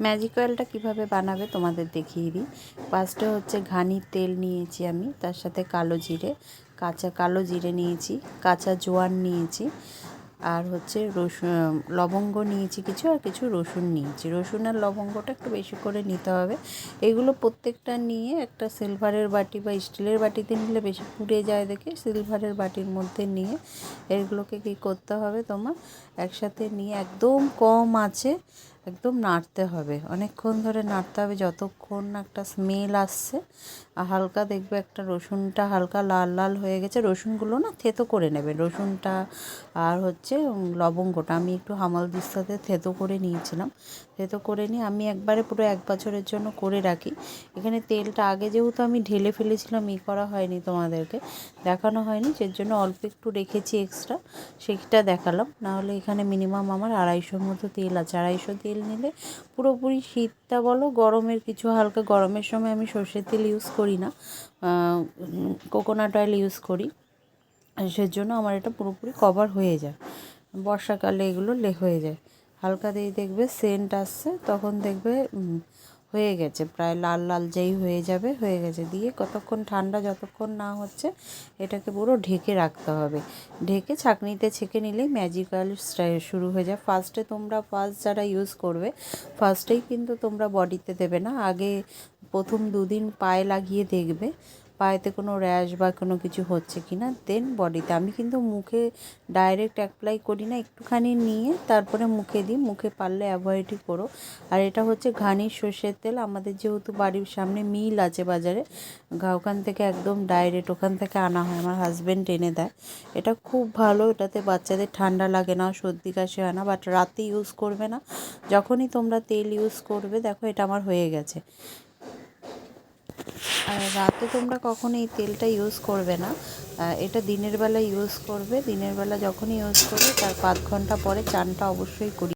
Magic অয়েলটা কীভাবে বানাবে তোমাদের দেখিয়ে দিই। ফার্স্টে হচ্ছে ঘানির তেল নিয়েছি আমি, তার সাথে কালো জিরে, কাঁচা কালো জিরে নিয়েছি, কাঁচা জোয়ান নিয়েছি, আর হচ্ছে রসুন লবঙ্গ নিয়েছি কিছু আর কিছু রসুন নিয়েছি। রসুন আর লবঙ্গটা একটু বেশি করে নিতে হবে। এগুলো প্রত্যেকটা নিয়ে একটা সিলভারের বাটি বা স্টিলের বাটিতে নিলে বেশি পুড়ে যায় দেখে সিলভারের বাটির মধ্যে নিয়ে এগুলোকে কী করতে হবে তোমার? একসাথে নিয়ে একদম কম আছে একদম নাড়তে হবে। অনেকক্ষণ ধরে নাড়তে হবে, যতক্ষণ একটা স্মেল আসছে। আর হালকা দেখবে একটা রসুনটা হালকা লাল লাল হয়ে গেছে। রসুনগুলো না থেতো করে নেবে। রসুনটা আর হচ্ছে লবঙ্গটা। আমি একটু হামাল দিস্তাতে থেতো করে নিয়েছিলাম। থেতো করে নিয়ে আমি একবারে পুরো এক বছরের জন্য করে রাখি। এখানে তেলটা আগে যেহেতু আমি ঢেলে ফেলেছিলাম, ই করা হয়নি তোমাদেরকে, দেখানো হয়নি। সেই জন্য অল্প একটু রেখেছি এক্সট্রা সেটা দেখালাম। নাহলে এখানে মিনিমাম আমার আড়াইশোর মতো তেল আছে। আড়াইশো তেল নিলে পুরোপুরি শীতটা বলো, গরমের কিছু হালকা গরমের সময় আমি সর্ষের তেল ইউজ করি না কোকোনাট অয়েল ইউজ করি। সেজন্য আমার এটা পুরোপুরি কভার হয়ে যায়। বর্ষাকালে এগুলো লে হয়ে যায়। হালকা দিয়ে দেখবে সেন্ট আসছে, তখন দেখবে হয়ে গেছে। প্রায় লাল লাল যেই হয়ে যাবে, হয়ে গেছে। দিয়ে কতক্ষণ ঠান্ডা যতক্ষণ না হচ্ছে, এটাকে পুরো ঢেকে রাখতে হবে। ঢেকে ছাঁকনিতে ছেঁকে নিলেই ম্যাজিক্যাল শুরু হয়ে যায়। ফার্স্টে তোমরা ফার্স্ট যারা ইউজ করবে ফার্স্টেই কিন্তু তোমরা বডিতে দেবে না। আগে প্রথম দুদিন পায়ে লাগিয়ে দেখবে পায়েতে কোনো র্যাশ বা কোনো কিছু হচ্ছে কি না দেন বডিতে আমি কিন্তু মুখে ডাইরেক্ট অ্যাপ্লাই করি না, একটুখানি নিয়ে তারপরে মুখে দিই। মুখে পারলে অ্যাভয়েডই করো। আর এটা হচ্ছে ঘানির সর্ষের তেল। আমাদের যেহেতু বাড়ির সামনে মিল আছে বাজারে, ওখান থেকে একদম ডাইরেক্ট ওখান থেকে আনা হয়। আমার হাজব্যান্ড এনে দেয়। এটা খুব ভালো, এটাতে বাচ্চাদের ঠান্ডা লাগে না, সর্দি কাশি হয় না বাট রাতে ইউজ করবে না। যখনই তোমরা তেল ইউজ করবে, দেখো এটা আমার হয়ে গেছে। আর রাতে তোমরা কখনো এই তেলটা ইউজ করবে না। এটা দিনের বেলা ইউজ করবে। দিনের বেলা যখনই ইউজ করবে, তার পাঁচ ঘণ্টা পরে চানটা অবশ্যই করি